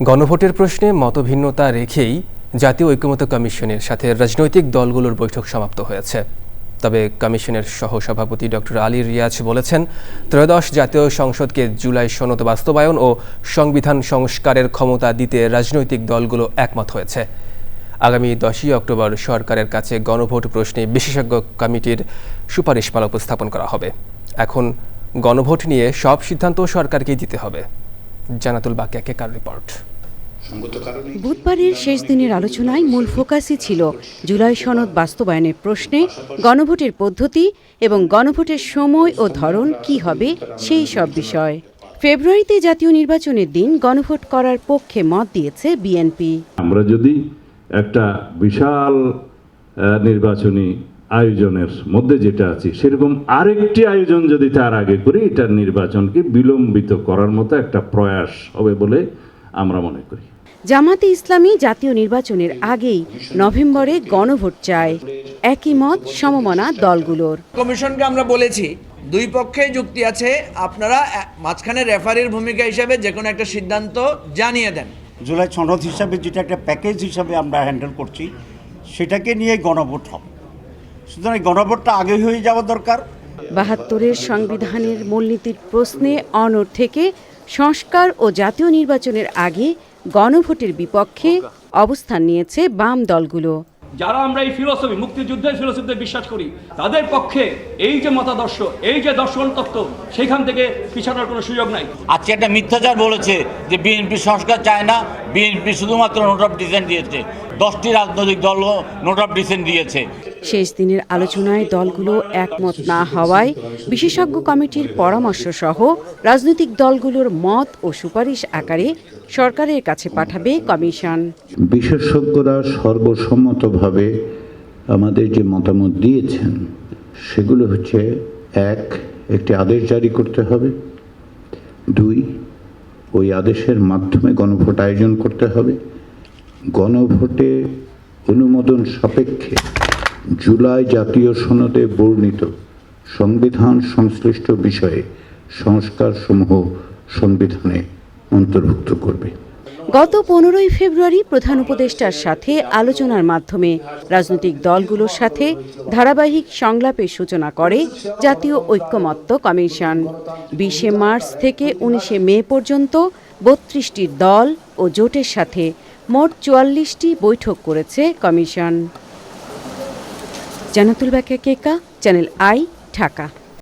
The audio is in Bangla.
গণভোটের প্রশ্নে মতভিন্নতা রেখেই জাতীয় ঐক্যমত্য কমিশনের সাথে রাজনৈতিক দলগুলোর বৈঠক সমাপ্ত হয়েছে। তবে কমিশনের সহসভাপতি ডক্টর আলী রিয়াজ বলেছেন, ত্রয়োদশ জাতীয় সংসদকে জুলাই সনদ বাস্তবায়ন ও সংবিধান সংস্কারের ক্ষমতা দিতে রাজনৈতিক দলগুলো একমত হয়েছে। আগামী দশই অক্টোবর সরকারের কাছে গণভোট প্রশ্নে বিশেষজ্ঞ কমিটির সুপারিশমালা উপস্থাপন করা হবে। এখন গণভোট নিয়ে সব সিদ্ধান্ত সরকারকেই দিতে হবে। জানাতুল বাকিয়াকে কার রিপোর্ট বুধবারের শেষ দিনের আলোচনায় মূল ফোকাসই ছিল জুলাই সনদ বাস্তবায়নের প্রশ্নে গণভোটের পদ্ধতি এবং গণভোটের সময় ও ধরন কি হবে সেই সব বিষয়। ফেব্রুয়ারিতে জাতীয় নির্বাচনের দিন গণভোট করার পক্ষে মত দিয়েছে বিএনপি। আমরা যদি একটা বিশাল নির্বাচনী আয়োজনের মধ্যে যেটা আছে সেরকম আরেকটি আয়োজন যদি তার আগে করি এটার নির্বাচনকে বিলম্বিত করার মতো একটা প্রয়াস হবে বলে আমরা মনে করি। জামাতে ইসলামী জাতীয় নির্বাচনের আগেই নভেম্বরে গণভোট চায়। একই মত সমমনা দলগুলোর। কমিশনকে আমরা বলেছি দুই পক্ষেই যুক্তি আছে আপনারা মাঝখানে রেফারির ভূমিকা হিসেবে যে কোনো একটা সিদ্ধান্ত জানিয়ে দেন। জুলাই সনদ হিসাবে যেটা একটা প্যাকেজ হিসাবে আমরা হ্যান্ডেল করছি সেটাকে নিয়ে গণভোট হবে। সুতরাং গণভোটটা আগে হয়ে যাওয়া দরকার। বাহাত্তরের সংবিধানের মূলনীতির প্রশ্নে অনড় থেকে সংস্কার ও জাতীয় নির্বাচনের আগে গণভোটের বিপক্ষে অবস্থান নিয়েছে বাম দলগুলো। যারা আমরা এই ফিলোসফি মুক্তিযুদ্ধের ফিলোসফিতে বিশ্বাস করি তাদের পক্ষে এই যে মতাদর্শ এই যে দর্শন তত্ত্ব সেখান থেকে পিছানোর কোনো সুযোগ নাই। আজকে একটা মিথ্যাচার বলেছে যে বিএনপি সংস্কার চায় না বিএনপি শুধুমাত্র নোট অফ ডিসেন্ট দিয়েছে। দশটি রাজনৈতিক দলও নোট অফ ডিসেন্ট দিয়েছে। শেষ দিনের আলোচনায় দলগুলো একমত না হওয়ায় বিশেষজ্ঞ কমিটির পরামর্শ সহ রাজনৈতিক দলগুলোর মত ও সুপারিশ আকারে সরকারের কাছে পাঠাবে কমিশন। বিশেষজ্ঞরা সর্বসম্মতভাবে আমাদের যে মতামত দিয়েছেন, সেগুলো হচ্ছে, এক, একটি আদেশ জারি করতে হবে। দুই, ওই আদেশের মাধ্যমে গণভোট আয়োজন করতে হবে। গণভোটে অনুমোদন সাপেক্ষে জুলাই জাতীয় সনদে বর্ণিত সংবিধান সংশ্লিষ্ট বিষয়ে সংস্কারসমূহ সংবিধানে অন্তর্ভুক্ত করবে। গত পনেরোই ফেব্রুয়ারি প্রধান উপদেষ্টার সাথে আলোচনার মাধ্যমে রাজনৈতিক দলগুলোর সাথে ধারাবাহিক সংলাপের সূচনা করে জাতীয় ঐক্যমত্য কমিশন। বিশে মার্চ থেকে উনিশে মে পর্যন্ত বত্রিশটি দল ও জোটের সাথে মোট চুয়াল্লিশটি বৈঠক করেছে commission. Janatul Bakiya Keka channel I Dhaka